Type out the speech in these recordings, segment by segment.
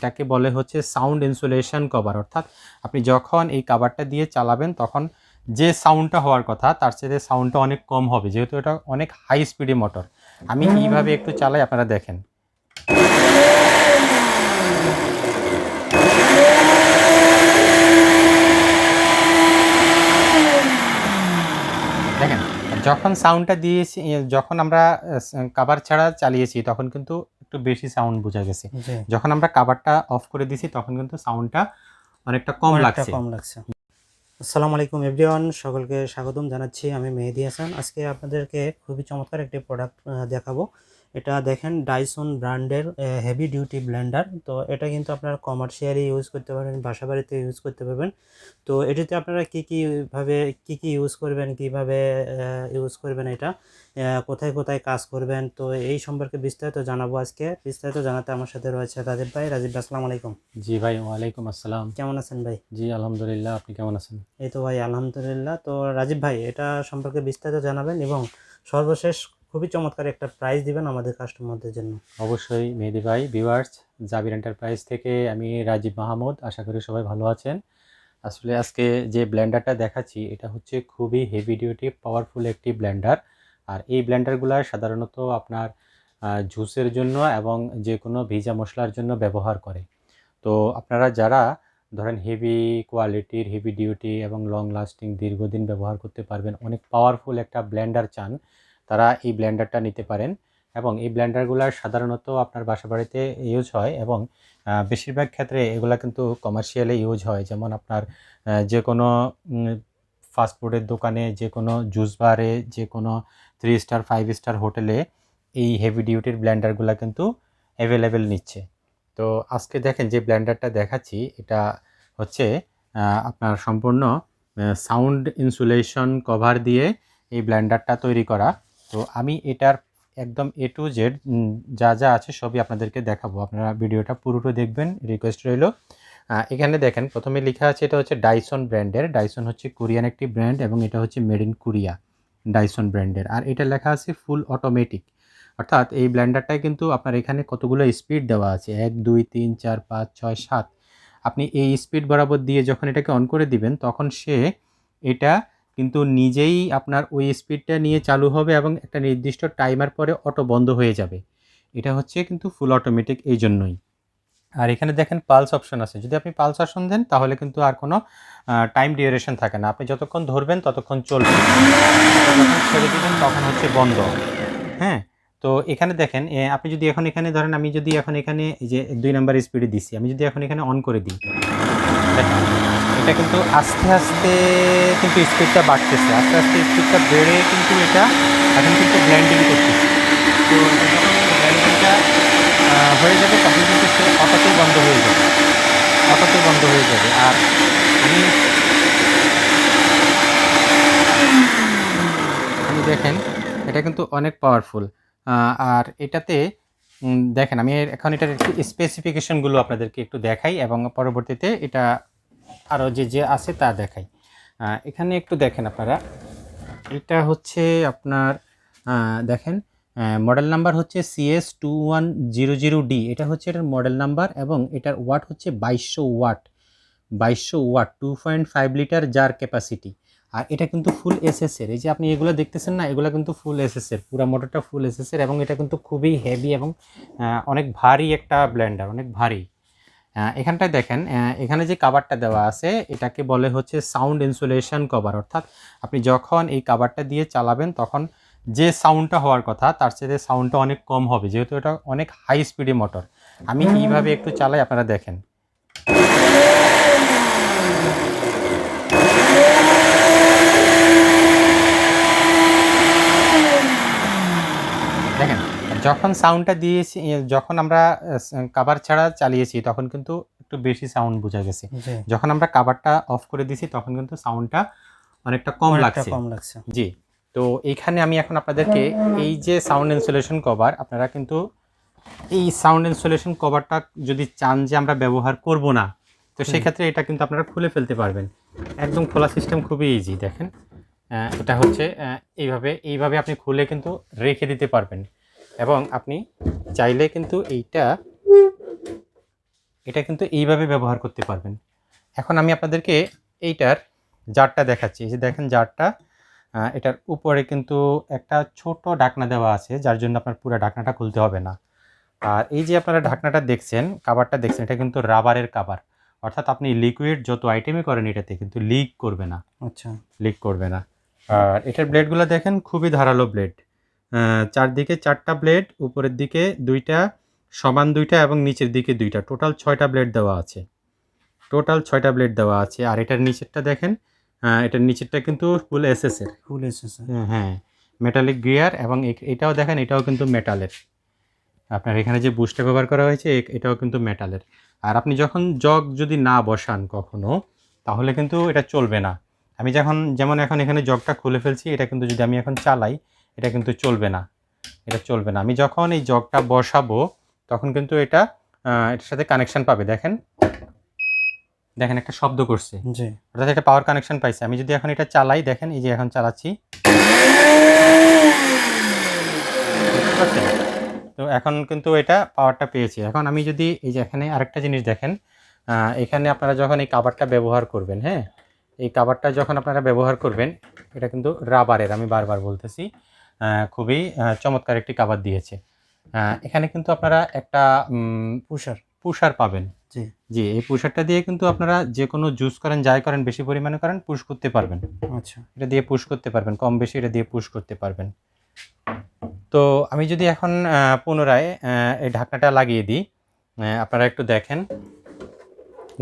এটাকে বলে হচ্ছে সাউন্ড ইনসুলেশন কভার অর্থাৎ আপনি যখন এই কাভারটা দিয়ে চালাবেন, তখন যে সাউন্ডটা হওয়ার কথা, তার সাথে সাউন্ডটা অনেক কম হবে। যেহেতু এটা অনেক হাই স্পিডি মোটর আমি এইভাবে একটু চালাই, আপনারা দেখেন। দেখেন, যখন সাউন্ডটা দিয়েছি, যখন আমরা কাভার ছাড়া চালিয়েছি, তখন কিন্তু একটু বেশি সাউন্ড বোঝা গেছে। যখন আমরা কাভারটা অফ করে দিছি তখন কিন্তু সাউন্ডটা অনেকটা কম লাগছে। কম লাগছে। আসসালামু আলাইকুম এভরিওয়ান সকলকে স্বাগতম জানাচ্ছি। আমি মেহেদি হাসান। আজকে আপনাদেরকে খুবই চমৎকার একটি প্রোডাক্ট দেখাবো। এটা দেখেন ডাইসন ব্র্যান্ডের হেভি ডিউটি ব্লেন্ডার তো এটা কিন্তু আপনারা কমার্শিয়ালি ইউজ করতে পারবেন বাসা বাড়িতে ইউজ করতে পারবেন। তো এটিতে আপনারা কী কীভাবে কী কি কি ইউজ করবেন কীভাবে ইউজ করবেন এটা কোথায় কোথায় কাজ করবেন তো এই সম্পর্কে বিস্তারিত জানাব আজকে। বিস্তারিত জানাতে আমার সাথে রয়েছে রাজীব ভাই। রাজীব ভাই আসসালামু আলাইকুম। জি ভাই ওয়ালাইকুম আসসালাম। কেমন আছেন ভাই? জি আলহামদুলিল্লাহ আপনি কেমন আছেন? এই তো ভাই আলহামদুলিল্লাহ। তো রাজীব ভাই এটা সম্পর্কে বিস্তারিত জানাবেন এবং সর্বশেষ খুবই চমৎকার একটা প্রাইস দিবেন আমাদের কাস্টমারদের জন্য। অবশ্যই, মেহেদি ভাই ভিউয়ার্স জাবির এন্টারপ্রাইজ থেকে আমি রাজীব মাহমুদ, আশা করি সবাই ভালো আছেন। আসলে আজকে যে ব্লেন্ডারটা দেখাচ্ছি, এটা হচ্ছে খুবই হেভি ডিউটি পাওয়ারফুল একটি ব্লেন্ডার আর এই ব্লেন্ডারগুলো সাধারণত আপনার জুসের জন্য এবং যে কোনো ভিজা মশলার জন্য ব্যবহার করে। তো আপনারা যারা ধরেন হেভি কোয়ালিটির হেভি ডিউটি এবং লং লাস্টিং দীর্ঘদিন ব্যবহার করতে পারবেন, অনেক পাওয়ারফুল একটা ব্লেন্ডার চান। তারা এই ব্লেন্ডারটা নিতে পারেন এবং এই ব্লেন্ডারগুলো সাধারণত আপনার বাসা বাড়িতে ইউজ হয় এবং বেশিরভাগ ক্ষেত্রে এগুলা কিন্তু কমার্শিয়ালি ইউজ হয়। যেমন আপনার যে কোনো ফাস্টফুডের দোকানে যে কোনো জুস বারে যে কোনো থ্রি স্টার ফাইভ স্টার হোটেলে এই হেভি ডিউটির ব্লেন্ডারগুলো কিন্তু অ্যাভেলেবেল নিচ্ছে। তো আজকে দেখেন যে ব্লেন্ডারটা দেখাচ্ছি, এটা হচ্ছে আপনার সম্পূর্ণ সাউন্ড ইনসুলেশন কভার দিয়ে এই ব্লেন্ডারটা তৈরি করা। তো আমি এটার একদম এ টু জেড যা যা আছে সবই আপনাদেরকে দেখাবো। আপনারা ভিডিওটা পুরোটা দেখবেন রিকোয়েস্ট রইল। এখানে দেখেন, প্রথমে লেখা আছে, এটা হচ্ছে ডাইসন ব্র্যান্ডের ডাইসন হচ্ছে কোরিয়ান একটি ব্র্যান্ড এবং এটা হচ্ছে মেড ইন কোরিয়া ডাইসন ব্র্যান্ডের আর এটা লেখা আছে ফুল অটোমেটিক অর্থাৎ এই ব্লেন্ডারটায় কিন্তু আপনার এখানে কতগুলো স্পিড দেওয়া আছে? এক, দুই, তিন, চার, পাঁচ, ছয়, সাত। আপনি এই স্পিড বরাবর দিয়ে যখন এটাকে অন করে দিবেন, তখন সে এটা কিন্তু নিজেই আপনার ওই স্পিডটা নিয়ে চালু হবে এবং একটা নির্দিষ্ট টাইমার পরে অটো বন্ধ হয়ে যাবে। এটা হচ্ছে কিন্তু ফুল অটোমেটিক এই জন্যই। আর এখানে দেখেন পালস অপশন আছে। যদি আপনি পালস অপশন দেন, তাহলে কিন্তু আর কোনো টাইম ডিউরেশন থাকে না। আপনি যতক্ষণ ধরবেন, ততক্ষণ চলবে। যখন ছেড়ে দেবেন, তখন হচ্ছে বন্ধ। হ্যাঁ? তো এখানে দেখেন আপনি যদি এখন এখানে ধরেন, আমি যদি এখন এখানে এই যে দুই নাম্বার স্পিডে দিচ্ছি আমি যদি এখন এখানে অন করে দিই এটা কিন্তু আস্তে আস্তে কিন্তু স্পিডটা বাড়তেছে। আস্তে আস্তে স্পিডটা বেড়ে কিন্তু এটা এখন কিন্তু ব্ল্যান্ডিং করতেছে। তো ব্ল্যান্ডিংটা হয়ে যাবে তখন কিন্তু সে অটোতেই বন্ধ হয়ে যাবে। অটোতেই বন্ধ হয়ে যাবে। আর আমি দেখেন, এটা কিন্তু অনেক পাওয়ারফুল আর এটাতে দেখেন, আমি এখন এটার স্পেসিফিকেশনগুলো আপনাদেরকে একটু দেখাই এবং পরবর্তীতে এটা আরও যে যে আছে তা দেখাই। এখানে একটু দেখেন আপনারা। এটা হচ্ছে আপনার দেখেন মডেল নাম্বার হচ্ছে CS two one zero zero D এটা হচ্ছে এটার মডেল নাম্বার এবং এটার ওয়াট হচ্ছে বাইশশো ওয়াট বাইশশো watt two point five litre jar capacity আর এটা কিন্তু ফুল এসএসের এই যে আপনি এগুলো দেখতেছেন না, এগুলো কিন্তু ফুল এসএসের পুরো মোটরটা ফুল এসএসের এবং এটা কিন্তু খুবই হেভি এবং অনেক ভারী একটা ব্লেন্ডার অনেক ভারী। এখানটায় দেখেন এখানে যে কাভারটা দেওয়া আছে, এটাকে বলে হচ্ছে সাউন্ড ইনসুলেশন কভার অর্থাৎ আপনি যখন এই কাভারটা দিয়ে চালাবেন, তখন যে সাউন্ডটা হওয়ার কথা, তার চেয়ে সাউন্ডটা অনেক কম হবে। যেহেতু এটা অনেক হাই স্পিডি মোটর আমি এইভাবে একটু চালাই, আপনারা দেখেন দেখেন যখন সাউন্ডটা দিয়েছি যখন আমরা কাভার ছাড়া চালিয়েছি তখন কিন্তু একটু বেশি সাউন্ড বোঝা গেছে। যখন আমরা কাভারটা অফ করে দিয়েছি তখন কিন্তু সাউন্ডটা অনেকটা কম লাগছে। কম লাগছে। জি। তো এইখানে আমি এখন আপনাদেরকে এই যে সাউন্ড ইনসুলেশন কভার আপনারা কিন্তু এই সাউন্ড ইনসুলেশন কভারটা যদি চান যে আমরা ব্যবহার করব না তো সেক্ষেত্রে এটা কিন্তু আপনারা খুলে ফেলতে পারবেন। একদম খোলা সিস্টেম খুবই ইজি দেখেন। এটা হচ্ছে এইভাবে এইভাবে আপনি খুলে কিন্তু রেখে দিতে পারবেন। এবং আপনি চাইলে কিন্তু এইটা এটা কিন্তু এইভাবে ব্যবহার করতে পারবেন। এখন আমি আপনাদেরকে এইটার জারটা দেখাচ্ছি। এই যে দেখেন জারটা এটার উপরে কিন্তু একটা ছোট ঢাকনা দেওয়া আছে যার জন্য আপনার পুরো ঢাকনাটা খুলতে হবে না। আর এই যে আপনারা ঢাকনাটা দেখছেন কাভারটা দেখছেন এটা কিন্তু রাবারের কাভার অর্থাৎ আপনি লিকুইড যত আইটেমই করেন এটাতে কিন্তু লিক করবে না। আচ্ছা। লিক করবে না। আর এটার ব্লেডগুলো দেখেন খুবই ধারালো ব্লেড চারদিকে চারটা ব্লেড উপরের দিকে দুইটা সমান দুইটা এবং নিচের দিকে দুইটা। টোটাল ছয়টা ব্লেড দেওয়া আছে। টোটাল ছয়টা ব্লেড দেওয়া আছে। আর এটার নিচেরটা দেখেন এটার নিচেরটা কিন্তু ফুল এসএসের ফুল এসেছে হ্যাঁ মেটালিক গিয়ার এবং এটাও দেখেন এটাও কিন্তু মেটালের আপনার এখানে যে বুস্টে ব্যবহার করা হয়েছে এটাও কিন্তু মেটালের আর আপনি যখন জগ যদি না বসান কখনো তাহলে কিন্তু এটা চলবে না। আমি যখন যেমন এখন এখানে জগটা খুলে ফেলছি এটা কিন্তু যদি আমি এখন চালাই এটা কিন্তু চলবে না। এটা চলবে না। আমি যখন এই জগটা বসাবো তখন কিন্তু এটা এটার সাথে কানেকশন পাবে। দেখেন দেখেন একটা শব্দ করছে। জি। অর্থাৎ এটা পাওয়ার কানেকশন পাইছে। আমি যদি এখন এটা চালাই দেখেন এই যে এখন চালাচ্ছি। তো এখন কিন্তু এটা পাওয়ারটা পেয়েছি। এখন আমি যদি এই যে এখানে আরেকটা জিনিস দেখেন এখানে আপনারা যখন এই কাভারটা ব্যবহার করবেন হ্যাঁ? এই কাভারটা যখন আপনারা ব্যবহার করবেন এটা কিন্তু রাবারের আমি বারবার বলতেছি। খুবই চমৎকার একটি কাভার দিয়েছে। এখানে কিন্তু আপনারা একটা পুষার। পুষার পাবেন। জি। জি এই পুষারটা দিয়ে কিন্তু আপনারা যে কোনো জুস করেন যাই করেন বেশি পরিমাণে করেন পুশ করতে পারবেন। আচ্ছা। এটা দিয়ে পুশ করতে পারবেন কম বেশি এটা দিয়ে পুশ করতে পারবেন। তো আমি যদি এখন পুনরায় এই ঢাকনাটা লাগিয়ে দিই আপনারা একটু দেখেন।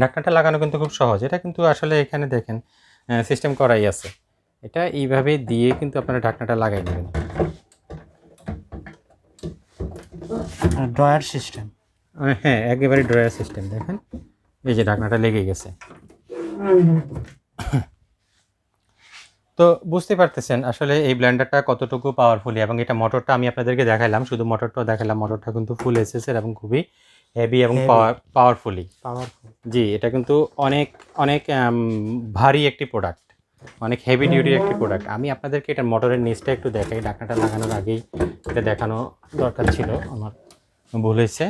ঢাকনাটা লাগানো কিন্তু খুব সহজ। এটা কিন্তু আসলে এখানে দেখেন সিস্টেম করাই আছে। এটা এইভাবে দিয়ে কিন্তু আপনারা ঢাকনাটা লাগাই নেবেন। Drawer system. হ্যাঁ একেবারে ড্রয়ার সিস্টেম দেখেন। এই যে ঢাকনাটা লেগে গেছে। তো বুঝতে পারতেছেন আসলে এই ব্লেন্ডারটা কতটুকু পাওয়ারফুলি এবং এটা মোটরটা আমি আপনাদেরকে দেখালাম শুধু মোটরটাও দেখালাম মোটরটা কিন্তু ফুল এসএসের এবং খুবই হেভি এবং পাওয়ার পাওয়ারফুলি পাওয়ারফুল জি এটা কিন্তু অনেক অনেক ভারী একটি প্রোডাক্ট অনেক হেভি ডিউটির একটি প্রোডাক্ট আমি আপনাদেরকে এটা মোটরের নিচটা একটু দেখাই ঢাকনাটা লাগানোর আগেই এটা দেখানো দরকার ছিল আমার। হয়েছে।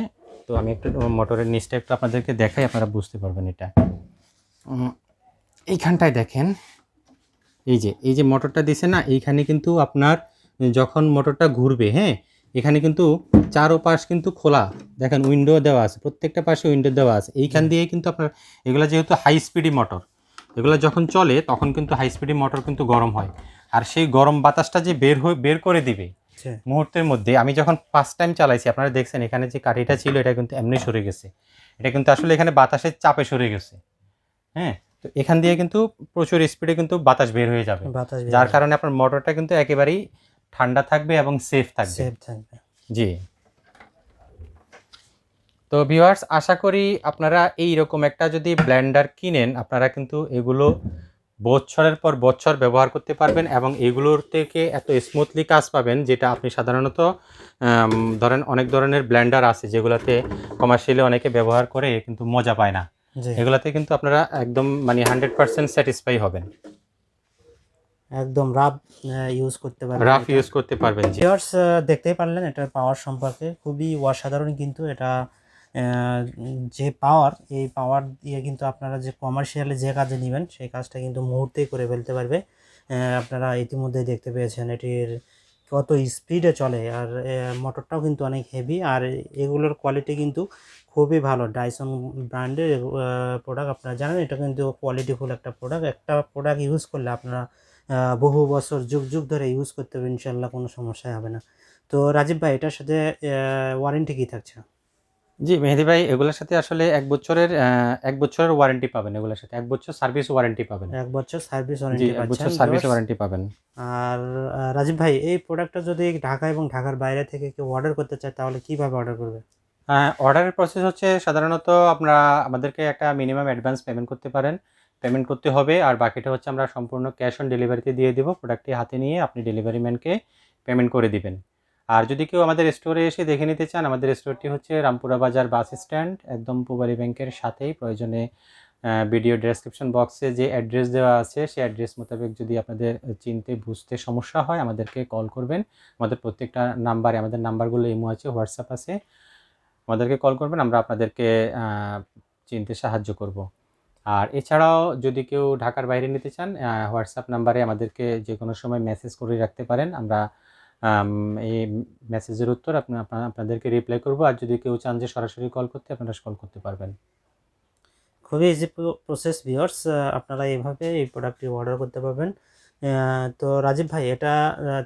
তো আমি একটু মোটরের নিচটা একটু আপনাদেরকে দেখাই, আপনারা বুঝতে পারবেন এটা। এইখানটায় দেখেন, এই যে এই যে মোটরটা দিছে না, এইখানে কিন্তু আপনার যখন মোটরটা ঘুরবে হ্যাঁ এখানে কিন্তু চারো পাশ কিন্তু খোলা। দেখেন উইন্ডো দেওয়া আছে, প্রত্যেকটা পাশে উইন্ডো দেওয়া আছে। এইখান দিয়ে কিন্তু আপনার, এগুলো যেহেতু হাই স্পিডি মোটর এগুলো যখন চলে, তখন কিন্তু হাই স্পিডি মোটর কিন্তু গরম হয়। আর সেই গরম বাতাসটা যে বের হয়ে, বের করে দিবে আচ্ছা মুহূর্তের মধ্যে আমি যখন ফার্স্ট টাইম চালাইছি আপনারা দেখছেন এখানে যে কাঠিটা ছিল এটা কিন্তু এমনি সরে গেছে। এটা কিন্তু আসলে এখানে বাতাসের চাপে সরে গেছে। হ্যাঁ? তো এখান দিয়ে কিন্তু প্রচুর স্পিডে কিন্তু বাতাস বের হয়ে যাবে। বাতাস যার কারণে আপনার মোটরটা কিন্তু একেবারেই ঠান্ডা থাকবে এবং সেফ থাকবে। সেফ থাকবে। জি। তো ভিউয়ার্স আশা করি আপনারা এই রকম একটা যদি ব্ল্যান্ডার কিনেন আপনারা কিন্তু এগুলো বছরের পর বছর ব্যবহার করতে পারবেন এবং এগুলোর থেকে এত স্মুথলি কাজ পাবেন যেটা আপনি সাধারণত ধরেন অনেক ধরনের ব্ল্যান্ডার আছে যেগুলোতে কমার্শিয়ালি অনেকে ব্যবহার করে কিন্তু মজা পায় না। এগুলোতে কিন্তু আপনারা একদম মানে হান্ড্রেড পার্সেন্ট স্যাটিসফাই হবেন। একদম রাফ ইউজ করতে পারবেন রাফ ইউজ করতে পারবেন ভিউয়ার্স দেখতেই পারলেন এটার পাওয়ার সম্পর্কে। খুবই অসাধারণ কিন্তু এটা যে পাওয়ার এই পাওয়ার দিয়ে কিন্তু আপনারা যে কমার্শিয়ালি যে কাজে নেবেন, সেই কাজটা কিন্তু মুহূর্তেই করে ফেলতে পারবে। আপনারা ইতিমধ্যে দেখতে পেয়েছেন এটির কত স্পিডে চলে। আর মোটরটাও কিন্তু অনেক হেভি আর এগুলোর কোয়ালিটি কিন্তু খুবই ভালো। ডাইসন ব্র্যান্ডের প্রোডাক্ট আপনারা জানেন, এটা কিন্তু কোয়ালিটিফুল একটা প্রোডাক্ট একটা প্রোডাক্ট ইউজ করলে আপনারা বহু বছর যুগ যুগ ধরে ইউজ করতে হবে ইনশাল্লাহ কোনো সমস্যা হবে না। তো রাজীব ভাই, এটার সাথে ওয়ারেন্টি কী থাকছে? জি মেহেদি ভাই এগুলোর সাথে আসলে এক বছরের এক বছরের ওয়ারেন্টি পাবেন এগুলোর সাথে। এক বছর সার্ভিস ওয়ারেন্টি পাবেন। এক বছর সার্ভিস ওয়ারেন্টি এক বছর সার্ভিস ওয়ারেন্টি পাবেন। আর রাজীব ভাই এই প্রোডাক্টটা যদি ঢাকা এবং ঢাকার বাইরে থেকে কেউ অর্ডার করতে চায় তাহলে কীভাবে অর্ডার করবে? অর্ডারের প্রসেস হচ্ছে সাধারণত আমরা আমাদেরকে একটা মিনিমাম অ্যাডভান্স পেমেন্ট করতে পারেন। পেমেন্ট করতে হবে আর বাকিটা হচ্ছে আমরা সম্পূর্ণ ক্যাশ অন ডেলিভারিতে দিয়ে দেবো। প্রোডাক্টটি হাতে নিয়ে আপনি ডেলিভারি ম্যানকে পেমেন্ট করে দিবেন। আর যদি কেউ আমাদের স্টোরে এসে দেখে নিতে চান আমাদের স্টোরটি হচ্ছে রামপুরা বাজার বাস স্ট্যান্ড একদম পুবারি ব্যাংকের সাথেই। প্রয়োজনে ভিডিও ডেসক্রিপশন বক্সে যে অ্যাড্রেস দেওয়া আছে সেই অ্যাড্রেস মোতাবেক যদি আপনাদের চিনতে বুঝতে সমস্যা হয় আমাদেরকে কল করবেন। আমাদের প্রত্যেকটা নাম্বারে আমাদের নাম্বারগুলো ইমো আছে হোয়াটসঅ্যাপ আছে। আমাদেরকে কল করবেন আমরা আপনাদেরকে চিনতে সাহায্য করব। আর এছাড়াও যদি কেউ ঢাকার বাইরে নিতে চান হোয়াটসঅ্যাপ নাম্বারে আমাদেরকে যে কোনো সময় মেসেজ করে রাখতে পারেন। আমরা আম, এই মেসেজের উত্তর আপনা আপনা- আপনাদেরকে রিপ্লাই করব। আর যদি কেউ চান যে সরাসরি কল করতে আপনারা কল করতে পারবেন। খুবই ইজি প্রসেস ভিওর্স আপনারা এইভাবে এই প্রোডাক্টটি অর্ডার করতে পারবেন। তো রাজীব ভাই এটা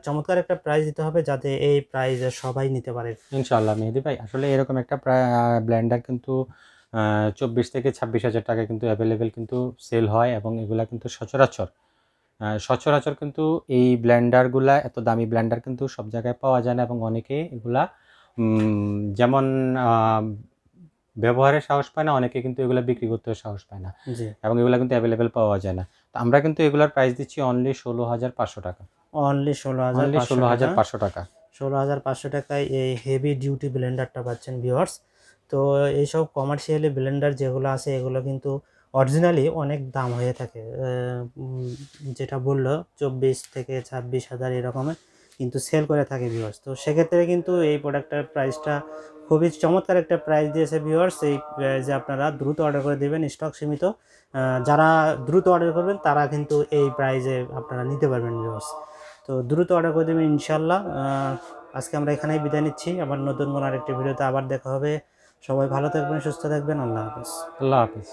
চমৎকার একটা প্রাইস দিতে হবে যাতে এই প্রাইস সবাই নিতে পারে। ইনশাআল্লাহ মেহেদি ভাই। আসলে এরকম একটা প্রায় ব্লেন্ডার কিন্তু চব্বিশ থেকে ছাব্বিশ হাজার টাকা কিন্তু অ্যাভেলেবেল কিন্তু সেল হয় এবং এগুলা কিন্তু সচরাচর সচরাচর কিন্তু এই ব্লেন্ডারগুলা এত দামি ব্ল্যান্ডার কিন্তু সব জায়গায় পাওয়া যায় না এবং অনেকে এগুলা যেমন ব্যবহারের সাহস পায় না অনেকে কিন্তু এগুলো বিক্রি করতেও সাহস পায় না এবং এগুলো কিন্তু অ্যাভেলেবেল পাওয়া যায় না। তো আমরা কিন্তু এগুলোর প্রাইস দিচ্ছি অনলি ষোলো হাজার পাঁচশো টাকা। অনলি ষোলো হাজার ষোলো হাজার পাঁচশো টাকা। ষোলো হাজার পাঁচশো টাকায় এই হেভি ডিউটি ব্লেন্ডারটা পাচ্ছেন ভিওয়ার্স তো এইসব কমার্শিয়ালি ব্লেন্ডার যেগুলো আছে এগুলো কিন্তু অরিজিনালি অনেক দাম হয়ে থাকে যেটা বলল চব্বিশ থেকে ছাব্বিশ হাজার এরকমের, কিন্তু সেল করে থাকে ভিওয়ার্স তো সেক্ষেত্রে কিন্তু এই প্রোডাক্টটার প্রাইসটা খুবই চমৎকার একটা প্রাইস দিয়েছে ভিওয়ার্স এই যে আপনারা দ্রুত অর্ডার করে দেবেন স্টক সীমিত। যারা দ্রুত অর্ডার করবেন, তারা কিন্তু এই প্রাইজে আপনারা নিতে পারবেন ভিওয়ার্স তো দ্রুত অর্ডার করে দেবেন ইনশাল্লাহ আজকে আমরা এখানেই বিদায় নিচ্ছি। আবার নতুন কোনো আরেকটি ভিডিওতে আবার দেখা হবে। সবাই ভালো থাকবেন, সুস্থ থাকবেন। আল্লাহ হাফিজ। আল্লাহ হাফিজ।